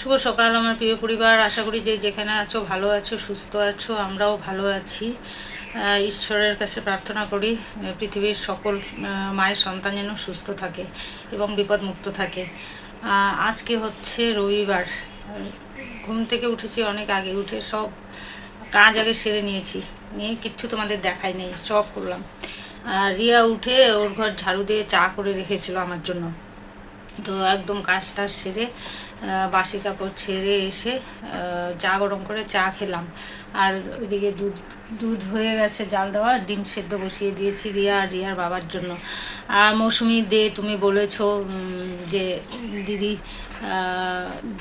শুভ সকাল আমার প্রিয় পরিবার। আশা করি যে যেখানে আছো, ভালো আছো, সুস্থ আছো, আমরাও ভালো আছি। ঈশ্বরের কাছে প্রার্থনা করি পৃথিবীর সকল মায়ের সন্তান যেন সুস্থ থাকে এবং বিপদমুক্ত থাকে। আজকে হচ্ছে রবিবার। ঘুম থেকে উঠেছি অনেক আগে, উঠে সব কাজ আগে সেরে নিয়েছি। নিয়ে কিচ্ছু তোমাদের দেখাই নেই, সব করলাম। আর রিয়া উঠে ওর ঘর ঝাড়ু দিয়ে চা করে রেখেছিল আমার জন্য। তো একদম কাজটা সেরে বাসি কাপড় ছেড়ে এসে চা গরম করে চা খেলাম। আর ওইদিকে দুধ দুধ হয়ে গেছে জাল দেওয়া, ডিম সেদ্ধ বসিয়ে দিয়েছি রিয়া আর রিয়ার বাবার জন্য। আর মৌসুমি দে, তুমি বলেছ যে, দিদি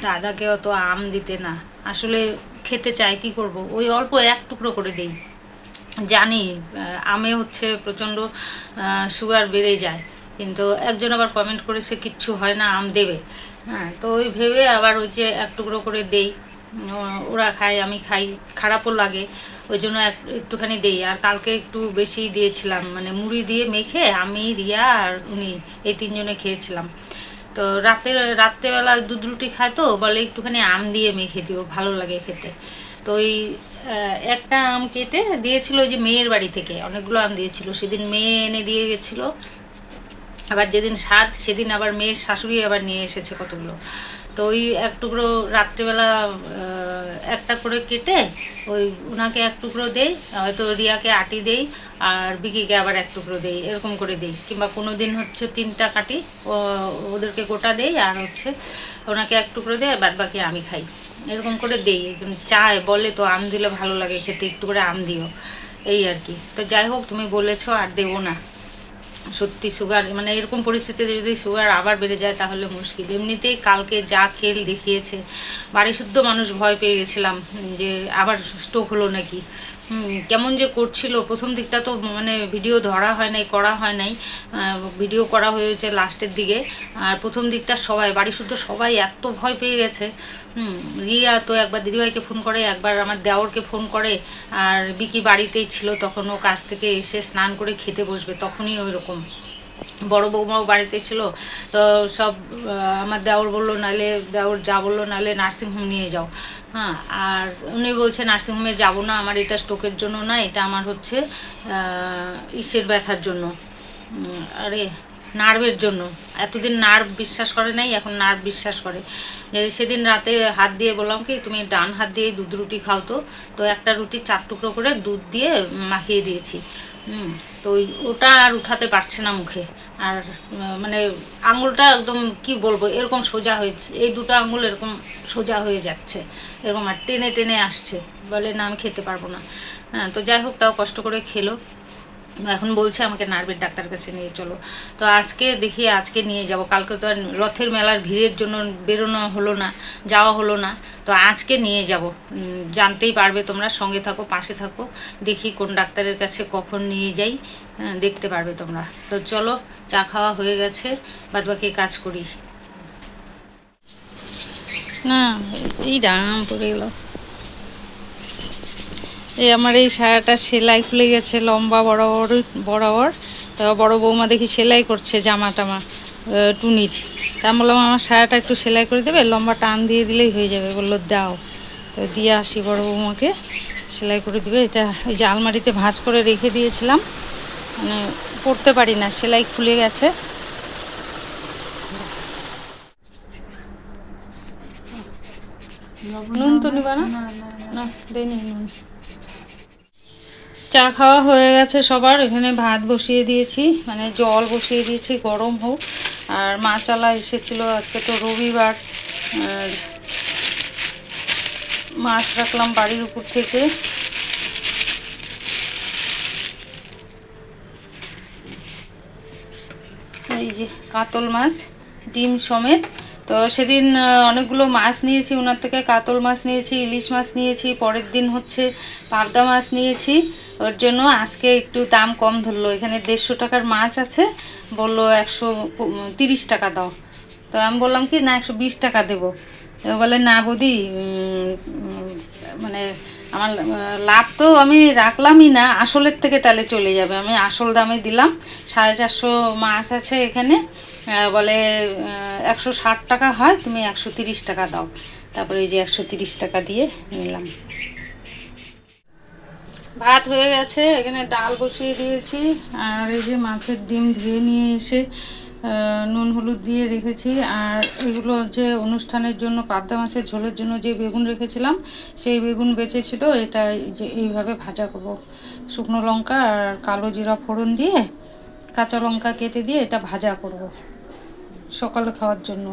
দাদাকে অত আম দিতে না। আসলে খেতে চাই, কি করব? ওই অল্প এক টুকরো করে দেই। জানি আমে হচ্ছে প্রচণ্ড সুগার বেড়ে যায়। কিন্তু একজন আবার কমেন্ট করেছে, কিচ্ছু হয় না, আম দেবে। হ্যাঁ। তো ওই ভেবে আবার ওই যে এক টুকরো করে দেই। ওরা খায়, আমি খাই। খারাপও লাগে। ওই জন্য এক, একটুখানি দেই। আর কালকে একটু বেশি দিয়েছিলাম। মানে মুড়ি দিয়ে মেখে আমি, রিয়া আর উনি, এই তিনজনে খেয়েছিলাম। তো রাতে, রাত্রেবেলা দুধ রুটি খায় তো, বলে একটুখানি আম দিয়ে মেখে দিও, ভালো লাগে খেতে। তো ওই একটা আম কেটে দিয়েছিল ওই যে মেয়ের বাড়ি থেকে। অনেকগুলো আম দিয়েছিল। সেদিন মেয়ে এনে দিয়ে গেছিল। আবার যেদিন সাত, সেদিন আবার মেয়ের শাশুড়ি আবার নিয়ে এসেছে কতগুলো। তো ওই এক টুকরো রাত্রেবেলা একটা করে কেটে ওই ওনাকে এক টুকরো দেই, হয়তো রিয়াকে আটি দেই আর বিকিকে আবার এক টুকরো দেই, এরকম করে দেই। কিংবা কোনো দিন হচ্ছে তিনটা কাটি ওদেরকে গোটা দেই আর হচ্ছে ওনাকে এক টুকরো দেয় বাদ বাকি আমি খাই। এরকম করে দেই। চায়, বলে তো আম দিলে ভালো লাগে, খেতে একটু করে আম দিও। এই আর কি। তো যাই হোক, তুমি বলেছ আর দেবো না। সত্যি সুগার মানে এরকম পরিস্থিতিতে যদি সুগার আবার বেড়ে যায় তাহলে মুশকিল। এমনিতেই কালকে যা খেল দেখিয়েছে বাড়ি শুদ্ধ মানুষ ভয় পেয়ে গেছিলাম যে আবার স্ট্রোক হলো নাকি। কেমন যে করছিল, প্রথম দিকটা তো মানে ভিডিও ধরা হয় নাই, করা হয় নাই ভিডিও করা হয়েছে লাস্টের দিকে। আর প্রথম দিকটা সবাই বাড়ি শুদ্ধ সবাই এত ভয় পেয়ে গেছে। রিয়া তো একবার দিদিভাইকে ফোন করে, একবার আমার দেওরকে ফোন করে, আর বিকি বাড়িতেই ছিল, তখন ও কাছ থেকে এসে স্নান করে খেতে বসবে, তখনই ওই রকম বড় বৌমাও বাড়িতে ছিল, তো সব আমার দেওর বলল, নালে দেওর যা বলল, নালে নার্সিংহোম নিয়ে যাও। হ্যাঁ আর উনি বলছে, নার্সিংহোমে যাব না, আমার এটা স্ট্রোকের জন্য না, এটা আমার হচ্ছে ইসের ব্যথার জন্য। আরে নার্ভের জন্য। এতদিন নার্ভ বিশ্বাস করে নাই, এখন নার্ভ বিশ্বাস করে। সেদিন রাতে হাত দিয়ে বললাম কি, তুমি ডান হাত দিয়ে দুধ রুটি খাও তো। তো একটা রুটি চার টুকরো করে দুধ দিয়ে মাখিয়ে দিয়েছি। তো ওটা আর উঠাতে পারছে না মুখে। আর মানে আঙুলটা একদম কি বলব, এরকম সোজা হয়েছে, এই দুটো আঙুল এরকম সোজা হয়ে যাচ্ছে। এরকম আর টেনে টেনে আসছে। বলে না, আমি খেতে পারব না। হ্যাঁ তো যাই হোক, তাও কষ্ট করে খেলো। এখন বলছে আমাকে নার্ভের ডাক্তার কাছে নিয়ে চলো। তো আজকে দেখি আজকে নিয়ে যাব। কালকে তো আর রথের মেলার ভিড়ের জন্য বেরোনো হলো না যাওয়া হলো না। তো আজকে নিয়ে যাব। জানতেই পারবে তোমরা সঙ্গে থাকো পাশে থাকো। দেখি কোন ডাক্তারের কাছে কখন নিয়ে যাই। হ্যাঁ, দেখতে পারবে তোমরা। তো চলো চা খাওয়া হয়ে গেছে বাদ বাকি কাজ করি। না এই দাম পড়ে গেল। এই আমার এই সায়াটা সেলাই খুলে গেছে লম্বা বরাবর বরাবর তা বড় বৌমা দেখি সেলাই করছে জামা টামা টুনির। তা আমি বললাম আমার সায়াটা একটু সেলাই করে দেবে লম্বা টান দিয়ে দিলেই হয়ে যাবে। বলল দাও। তো দিয়ে আসি বড় বৌমাকে সেলাই করে দিবে। এটা ওই যে আলমারিতে ভাঁজ করে রেখে দিয়েছিলাম। মানে পড়তে পারি না সেলাই খুলে গেছে। নুন তো নিবা না? না দেয়নি নুন। চা খাওয়া হয়ে গেছে সবার। এখানে ভাত বসিয়ে দিয়েছি মানে জল বসিয়ে দিয়েছি, গরম হোক। আর মাচালা এসেছিল আজকে তো রবিবার। মাছ রাখলাম বাড়ির উপর থেকে। এই যে কাতল মাছ, ডিম সমেত। তো সেদিন অনেকগুলো মাছ নিয়েছি ওনার থেকে কাতল মাছ নিয়েছি, ইলিশ মাছ নিয়েছি, পরের দিন হচ্ছে পাবদা মাছ নিয়েছি। ওর জন্য আজকে একটু দাম কম ধরলো, এখানে দেড়শো টাকার মাছ আছে, বলল একশো তিরিশ টাকা দাও। তো আমি বললাম কি, না, একশো বিশ টাকা দেবো। তো বলে, না বৌদি মানে আমার লাভ তো আমি রাখলামই না, আসলের থেকে তাহলে চলে যাবে। আমি আসল দামে দিলাম, সাড়ে চারশো মাছ আছে এখানে বলে একশো ষাট টাকা হয়, তুমি একশো তিরিশ টাকা দাও। তারপরে এই যে একশো তিরিশ টাকা দিয়ে নিলাম। ভাত হয়ে গেছে, এখানে ডাল বসিয়ে দিয়েছি, আর এই যে মাছের ডিম ধুয়ে নিয়ে এসে নুন হলুদ দিয়ে রেখেছি। আর এগুলো যে অনুষ্ঠানের জন্য, পাবদা মাছের ঝোলের জন্য যে বেগুন রেখেছিলাম, সেই বেগুন বেঁচেছিল এটা যে এইভাবে ভাজা করব। শুকনো লঙ্কা আর কালো জিরা ফোড়ন দিয়ে, কাঁচা লঙ্কা কেটে দিয়ে এটা ভাজা করব সকালে খাওয়ার জন্য।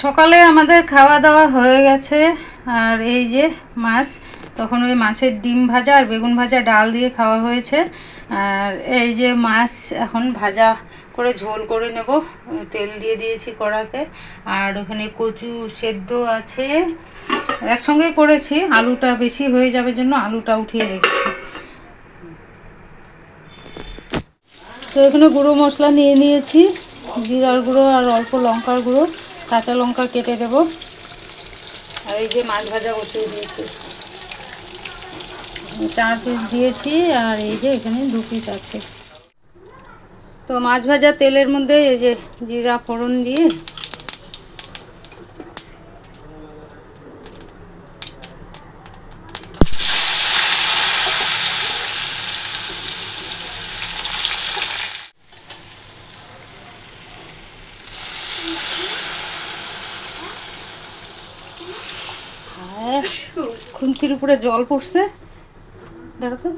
সকালে আমাদের খাওয়া দাওয়া হয়ে গেছে, আর এই যে মাছ, তখন ওই মাছের ডিম ভাজা আর বেগুন ভাজা ডাল দিয়ে খাওয়া হয়েছে, আর এই যে মাছ এখন ভাজা করে ঝোল করে নেব, তেল দিয়ে দিয়েছি কড়াতে, আর ওখানে কচু সেদ্ধ আছে, একসঙ্গে করেছি, আলুটা বেশি হয়ে যাবে জন্য আলুটা উঠিয়ে রেখেছি। তো এখানে গুঁড়ো মশলা নিয়ে নিয়েছি, জিরার গুঁড়ো আর অল্প লঙ্কার গুঁড়ো। কাঁচা লঙ্কা কেটে দেবো। আর এই যে মাছ ভাজা বসিয়ে দিয়েছি। চার পিস দিয়েছি আর এই যে এখানে দু পিস আছে। তো মাছ ভাজা তেলের মধ্যে এই যে জিরা ফোড়ন দিয়ে খুন্তির উপরে জল পড়ছে। দেখো তো।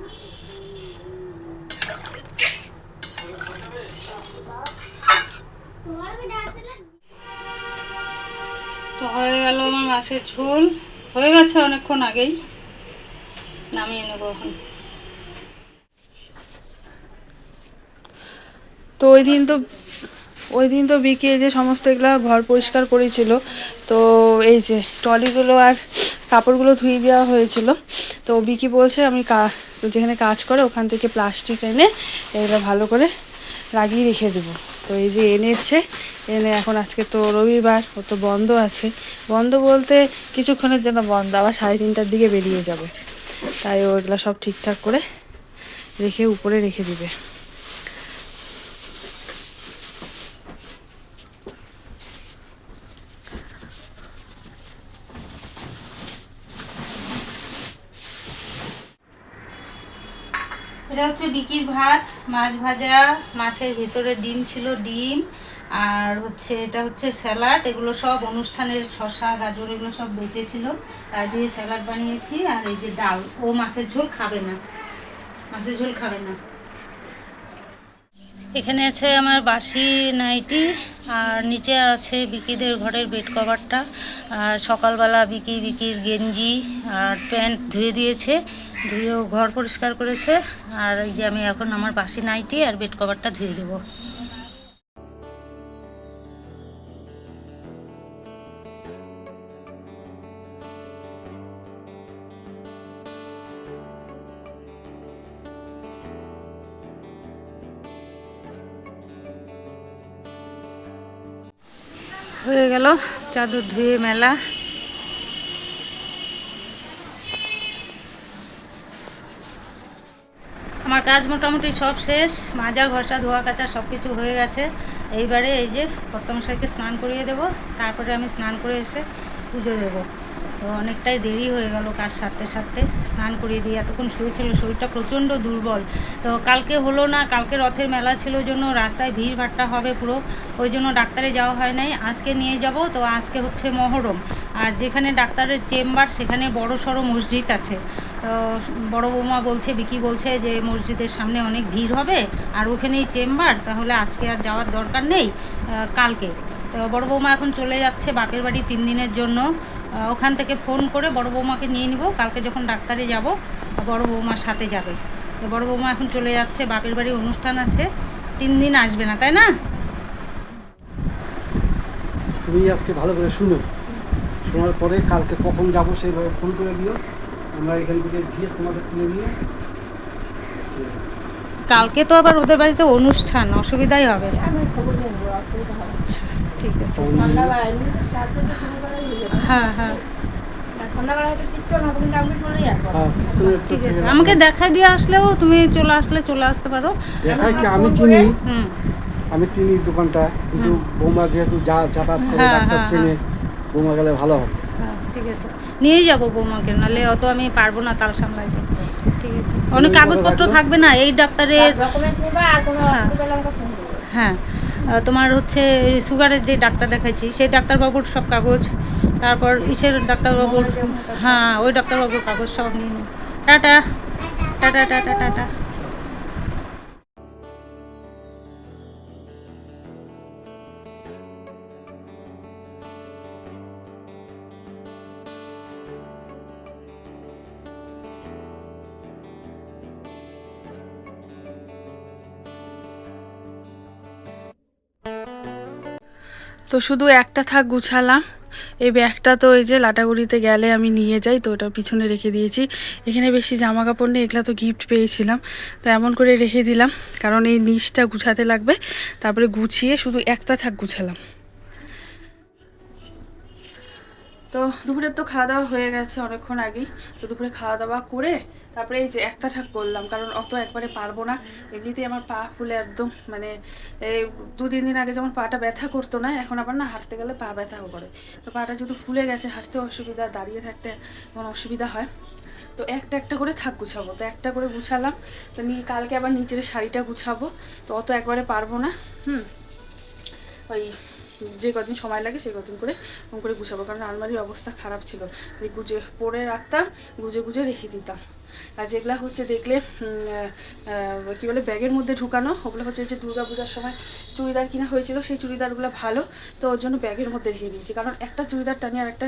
হয়ে গেল আমার মাছের ঝোল। হয়ে গেছে অনেকক্ষণ আগেই। নামিয়ে নেব এখন। তো ওই দিন তো ওই দিন তো বিকে যে সমস্ত এগুলো ঘর পরিষ্কার করেছিল। তো এই যে ট্রলিগুলো আর কাপড়গুলো ধুয়ে দেওয়া হয়েছিল। তো বিকি বলছে, আমি যেখানে কাজ করে ওখান থেকে প্লাস্টিক এনে এগুলো ভালো করে লাগিয়ে রেখে দেবো। তো এই যে এনেছে এনে এখন আজকে তো রবিবার, ও তো বন্ধ আছে। বন্ধ বলতে কিছুক্ষণের জন্য বন্ধ, আবার সাড়ে তিনটার দিকে বেরিয়ে যাবে। তাই ওইগুলো সব ঠিকঠাক করে রেখে উপরে রেখে দিবে। এটা হচ্ছে বিকির ভাত, মাছ ভাজা, মাছের ভিতরে ডিম ছিল ডিম, আর হচ্ছে এটা হচ্ছে স্যালাড, এগুলো সব অনুষ্ঠানের শশা গাজর, এগুলো সব বেঁচেছিল তাই দিয়ে স্যালাড বানিয়েছি, আর এই যে ডাল, ও মাছের ঝোল খাবে না, মাছের ঝোল খাবে না। এখানে আছে আমার বাসি নাইটি, আর নিচে আছে বিকিদের ঘরের বেড কভারটা, আর সকালবেলা বিকি বিকির গেঞ্জি, আর প্যান্ট ধুয়ে দিয়েছে ধুয়েও ঘর পরিষ্কার করেছে। আর এই যে আমি এখন আমার বাসি নাইটি আর বেড কভারটা ধুয়ে দেবো। হয়ে গেল চাদর ধুয়ে মেলা। আমার কাজ মোটামুটি সব শেষ, মাজা, ঘষা, ধোয়া, কাচা সব কিছু হয়ে গেছে। এইবারে এই যে কর্তমশাইকে স্নান করিয়ে দেব, তারপরে আমি স্নান করে এসে পুজো দেবো। তো অনেকটাই দেরি হয়ে গেল কাজ সারতে সারতে স্নান করিয়ে দিয়ে। এতক্ষণ শুয়েছিল শরীরটা প্রচণ্ড দুর্বল। তো কালকে হলো না, কালকে রথের মেলা ছিল জন্য রাস্তায় ভিড় ভাট্টা হবে পুরো। ওই জন্য ডাক্তারে যাওয়া হয় নাই। আজকে নিয়ে যাব, তো আজকে হচ্ছে মহরম। আর যেখানে ডাক্তারের চেম্বার, সেখানে বড় সড়ো মসজিদ আছে। তো বড় বৌমা বলছে, বিকি বলছে যে মসজিদের সামনে অনেক ভিড় হবে, আর ওখানেই চেম্বার, তাহলে আজকে আর যাওয়ার দরকার নেই কালকে। তো বড় বৌমা এখন চলে যাচ্ছে বাপের বাড়ি তিন দিনের জন্য। ওখান থেকে ফোন করে বড় বৌমাকে নিয়ে নিব। কালকে যখন ডাক্তারে যাব বড় বৌমার সাথে যাবে। তো বড় বৌমা এখন চলে যাচ্ছে বাপের বাড়ি অনুষ্ঠান আছে। তিন দিন আসবে না তাই না? তুমি আজকে ভালো করে শুনো। শোনার পরে কালকে কখন যাব সেইভাবে ফোন করে দিও। আমরা এখান থেকে গিয়ে তোমাকে তুলে নিয়ে কালকে তো আবার ওদের বাড়িতে অনুষ্ঠান অসুবিধাই হবে। আচ্ছা, ঠিক আছে। হ্যাঁ হ্যাঁ হ্যাঁ। ঠিক আছে। আমাকে দেখা দিয়ে আসলেও তুমি চলে আসলে চলে আসতে পারো। দেখাই কি? আমি চিনি। হুম। আমি চিনি দোকানটা। কিন্তু বৌমা যেহেতু যা যাতায়াত করে হ্যাঁ, ডাক্তার হ্যাঁ, চেনে বৌমা গেলে ভালো হবে। হ্যাঁ ঠিক আছে। নিয়ে যাব বৌমাকে নাহলে অত আমি পারব না তাল সামলাইতে। ঠিক আছে। অনেক কাগজপত্র থাকবে না? এই ডাক্তারের হ্যাঁ। তোমার হচ্ছে সুগারের যে ডাক্তার দেখাইছি, সেই ডাক্তারবাবুর সব কাগজ, তারপর ইসের ডাক্তারবাবুর হ্যাঁ ওই ডাক্তারবাবুর কাগজ সব নিয়ে টাটা। Tata tata tata. তো শুধু একটা থাক গুছালাম। এই ব্যাগটা তো এই যে লাটাগুড়িতে গেলে আমি নিয়ে যাই, তো ওটা পিছনে রেখে দিয়েছি। এখানে বেশি জামা কাপড় নেই, এগুলো তো গিফট পেয়েছিলাম। তো এমন করে রেখে দিলাম, কারণ এই নিচটা গুছাতে লাগবে। তারপরে গুছিয়ে শুধু একটা থাক গুছালাম। তো দুপুরের তো খাওয়া দাওয়া হয়ে গেছে অনেকক্ষণ আগেই। তো দুপুরে খাওয়া দাওয়া করে তারপরে এই যে একটা ঠাক করলাম, কারণ অত একবারে পারব না। এমনিতেই আমার পা ফুলে একদম মানে এই দু তিন দিন আগে যেমন পাটা ব্যথা করতো না, এখন আবার না হাঁটতে গেলে পা ব্যথা করে। তো পাটা যেহেতু ফুলে গেছে, হাঁটতে অসুবিধা, দাঁড়িয়ে থাকতে এখন অসুবিধা হয়। তো একটা একটা করে থাক গুছাবো, তো একটা করে গুছালাম। তো নিয়ে কালকে আবার নিচের শাড়িটা গুছাবো, তো অত একবারে পারব না, হুম। ওই যে কদিন সময় লাগে সেই কদিন করে ওম করে গুছাবো। কারণ আলমারির অবস্থা খারাপ ছিল। গুজে পরে রাখতাম, গুজে গুজে রেখে দিতাম। আর যেগুলা হচ্ছে দেখলে কী বলে, ব্যাগের মধ্যে ঢুকানো, ওগুলো হচ্ছে যে দুর্গা পূজার সময় চুড়িদার কিনা হয়েছিল, সেই চুড়িদারগুলো ভালো। তো ওর জন্য ব্যাগের মধ্যে রেখে দিয়েছি। কারণ একটা চুড়িদার টানি আর একটা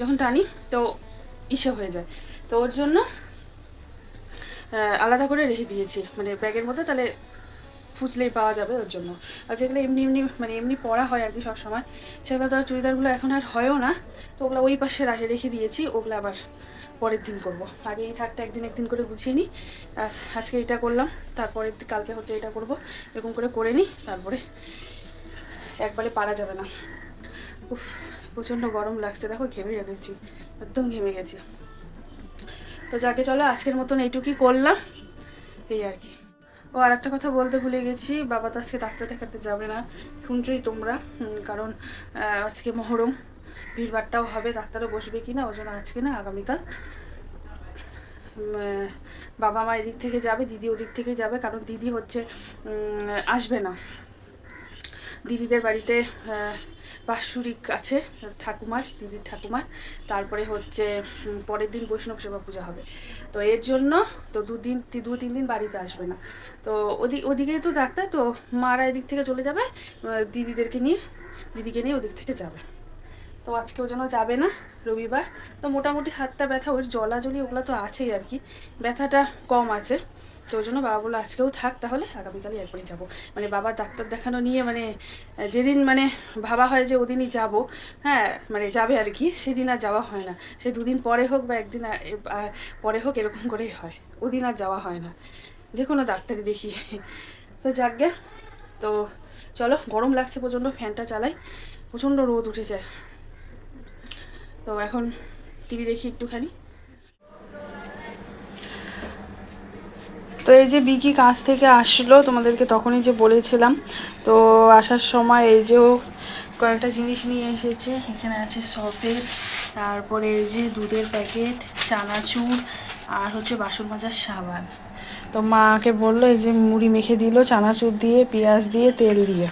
যখন টানি, তো ইসে হয়ে যায়। তো ওর জন্য আলাদা করে রেখে দিয়েছি। মানে ব্যাগের মধ্যে, তাহলে খুঁজলেই পাওয়া যাবে ওর জন্য। আর যেগুলো এমনি এমনি মানে এমনি পরা হয় আর কি সবসময়, সেগুলো তো চুড়িদারগুলো এখন আর হয়ও না, তো ওগুলো ওই পাশে রাখে রেখে দিয়েছি, ওগুলো আবার পরের দিন করব। আগে এই থাকতে একদিন একদিন করে গুছিয়ে নিই, আজ- আজকে এটা করলাম তারপরে কালকে হচ্ছে এটা করব, এরকম করে করে নিই, তারপরে একবারে পারা যাবে না। উফ, প্রচণ্ড গরম লাগছে, দেখো ঘেমে গেছি, একদম ঘেমে গেছি। তো যাকে চলো আজকের মতন এইটুকুই করলাম, এই আর কি। ও আর একটা কথা বলতে ভুলে গেছি। বাবা তো আজকে ডাক্তার দেখাতে যাবে না। শুনছোই তোমরা। কারণ আজকে মহরম। ভিড়ভাড়টাও হবে, ডাক্তারও বসবে কি না ওই জন্য আজকে না আগামীকাল। বাবা মা এদিক থেকে যাবে, দিদি ওদিক থেকে যাবে, কারণ দিদি হচ্ছে আসবে না। দিদিদের বাড়িতে আহ, বাৎসরিক আছে ঠাকুমার দিদির ঠাকুমার। তারপরে হচ্ছে পরের দিন বৈষ্ণব সেবা পূজা হবে। তো এর জন্য তো দুদিন দু তিন দিন বাড়িতে আসবে না। তো ওদিক ওদিকেই তো ডাক্তার তো মারা এদিক থেকে চলে যাবে দিদিদেরকে নিয়ে দিদিকে নিয়ে ওদিক থেকে যাবে। তো আজকেও যেন যাবে না রবিবার। তো মোটামুটি হাতটা ব্যথা ওর জলাজলি ওগুলো তো আছেই আর কি। ব্যথাটা কম আছে। তো ওই জন্য বাবা বলল, আজকেও থাক তাহলে, আগামীকালই একবারই যাব। মানে বাবা ডাক্তার দেখানো নিয়ে মানে যেদিন মানে ভাবা হয় যে ওদিনই যাব হ্যাঁ মানে যাবে আর কি, সেদিন আর যাওয়া হয় না। সে দুদিন পরে হোক বা একদিন পরে হোক এরকম করেই হয়। ওদিন আর যাওয়া হয় না। যে কোনো ডাক্তারই দেখি। তো যাকগে, তো চলো, গরম লাগছে প্রচণ্ড, ফ্যানটা চালাই। প্রচণ্ড রোদ উঠেছে। তো এখন টিভি দেখি একটুখানি। তো এই যে বিকি কাজ থেকে আসলো তোমাদেরকে তখনই যে বলেছিলাম। তো আসার সময় এই যে কয়েকটা জিনিস নিয়ে এসেছে এখানে আছে সফের তারপরে এই যে দুধের প্যাকেট চানাচুর আর হচ্ছে বাসন মাজার সাবান। তো মাকে বলল এই যে মুড়ি মেখে দিল চানাচুর দিয়ে পেঁয়াজ দিয়ে তেল দিয়ে।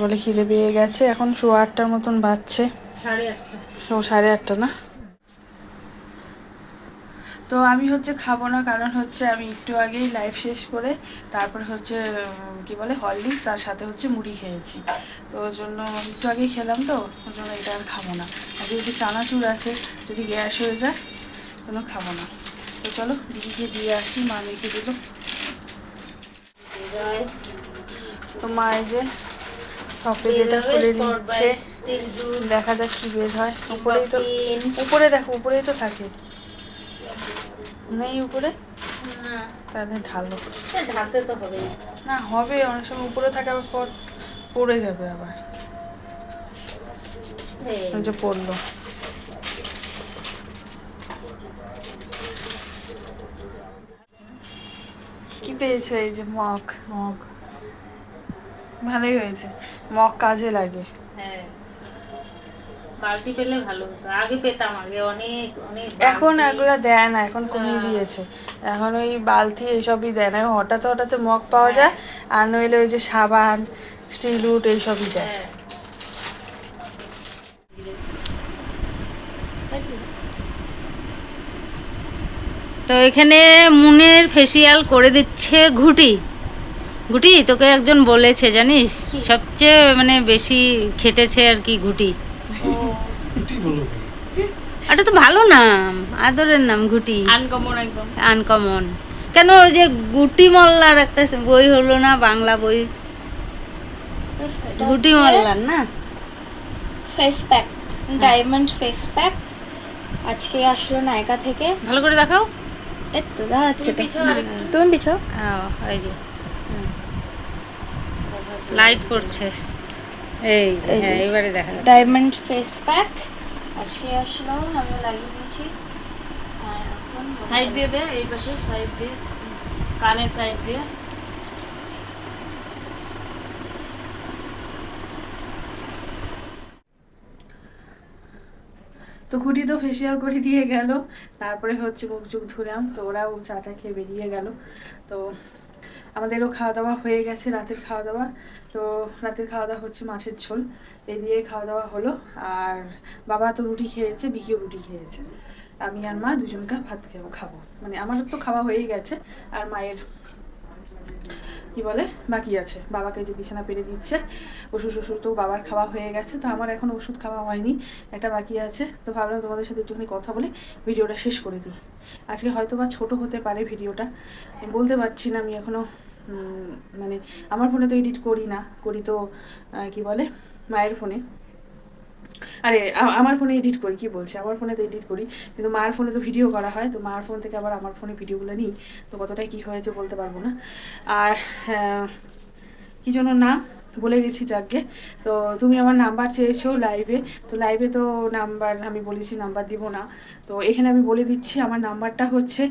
বলে খিদে পেয়ে গেছে এখন সোয়া আটটার মতন বাজছে। সাড়ে আটটা। ও সাড়ে আটটা না? তো আমি হচ্ছে খাব না কারণ হচ্ছে আমি একটু আগেই লাইভ শেষ করে তারপরে হচ্ছে কি বলে হরলিক্স আর সাথে হচ্ছে মুড়ি খেয়েছি। তো ওর জন্য একটু আগেই খেলাম তো ওর জন্য এটা আর খাব না। আর যদি চানাচুর আছে যদি গ্যাস হয়ে যায় কোনো খাব না। তো চলো দিদিকে দিয়ে আসি মা মেখে দিল। তো মা এই যে সফেদেটা খুলে নিচ্ছে। দেখা যাক কি বের হয়। উপরেই তো উপরে দেখো উপরেই তো থাকে। নেই উপরে? তাহলে ঢালো ঢালতে তো হবে না হবে অনেক সময় উপরে থাকে পর পড়ে যাবে আবার। যে পড়ল। কি পেয়েছ এই যে মগ? মগ। ভালোই হয়েছে। মগ কাজে লাগে। বালতি পেলে ভালো হতো। আগে পেতাম আগে অনেক অনেক এখন এগুলো দেয় না এখন কমিয়ে হ্যাঁ। দিয়েছে। এখন ওই বালতি এইসবই দেয় না হঠাৎ হঠাৎ মগ পাওয়া যায় আর নইলে ওই যে সাবান স্টিল উড এইসবই দেয়। হ্যাঁ। তো এখানে মুনের ফেসিয়াল করে দিচ্ছে ঘুটি। ঘুটি তোকে একজন বলেছে জানিস? সবচেয়ে মানে বেশি খেটেছে আর কি ঘুটি। এটা তো ভালো নাম আদরের নাম ঘুটি আনকমন একদম। আনকমন কেন ওই যে গুটি মল্লার একটা বই হলো না বাংলা বই? গুটি মল্লার না? Face pack diamond face pack আজকে আসলো নায়িকা থেকে। ভালো করে দেখাও। এই তো দেখা যাচ্ছে তুমি পিছো। হ্যাঁ, ওই যে। লাইট পড়ছে। এই এই হ্যাঁ এবারে দেখা ডায়মন্ড ফেস প্যাক আজকে আসলো আমি লাগিয়ে দিয়েছি। আর এখন সাইড দিয়ে দে এই পাশে সাইড দিয়ে। কানের সাইড দিয়ে। তো ঘুটি তো ফেসিয়াল করে দিয়ে গেল তারপরে হচ্ছে মুখ চুখ ধুলাম তো ওরাও চাটা খেয়ে বেরিয়ে গেল। তো আমাদেরও খাওয়া দাওয়া হয়ে গেছে রাতের খাওয়া দাওয়া তো রাতের খাওয়া দাওয়া হচ্ছে মাছের ঝোল। এই দিয়ে খাওয়া দাওয়া হলো। আর বাবা তো রুটি খেয়েছে বিকিও রুটি খেয়েছে। আমি আর মা দুজনকে ভাত খাব খাব। মানে আমার তো খাওয়া হয়েই গেছে, আর মায়ের কি বলে, বাকি আছে। বাবাকে যে বিছানা পেরে দিচ্ছে, ওষুধ ওষুধ তো বাবার খাওয়া হয়ে গেছে, তো আমার এখন ওষুধ খাওয়া হয়নি, একটা বাকি আছে। তো ভাবলাম তোমাদের সাথে একটুখানি কথা বলে ভিডিওটা শেষ করে দিই। আজকে হয়তো বা ছোটো হতে পারে ভিডিওটা বলতে পারছি না, আমি এখনও মানে আমার ফোনে তো এডিট করি না করি তো কি বলে মায়ের ফোনে। আরে আমার ফোনে এডিট করি কি বলছি? আমার ফোনে তো এডিট করি কিন্তু মার ফোনে তো ভিডিও করা হয় তো মার ফোন থেকে আবার আমার ফোনে ভিডিওগুলো নিই তো কতটা কি হয়েছে বলতে পারব না। আর আহ, কি জন্য না বলে গেছি যাকে তো তুমি আমার নাম্বার চেয়েছো লাইভে তো লাইভে তো নাম্বার আমি বলেছি নাম্বার দিব না। তো এখানে আমি বলে দিচ্ছি আমার নাম্বারটা হচ্ছে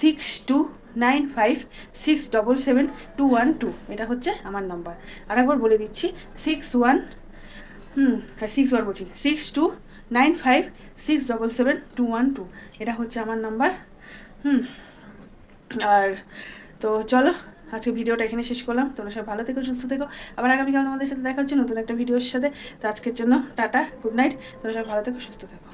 six two nine five six double seven two one two. এটা হচ্ছে আমার নাম্বার। আরেকবার বলে দিচ্ছি, সিক্স ওয়ান হ্যাঁ সিক্স ওয়ান বলছি, six two, nine five six double seven two one two. এটা হচ্ছে আমার নাম্বার। হুম, আর তো চলো, আজকে ভিডিওটা এখানে শেষ করলাম। তোমরা সব ভালো থেকো, সুস্থ থেকো। আবার আগামীকাল তোমাদের সাথে দেখা হচ্ছে নতুন একটা ভিডিওর সাথে। তো আজকের জন্য টাটা, গুড নাইট। তোমরা সব ভালো থেকো, সুস্থ থেকো।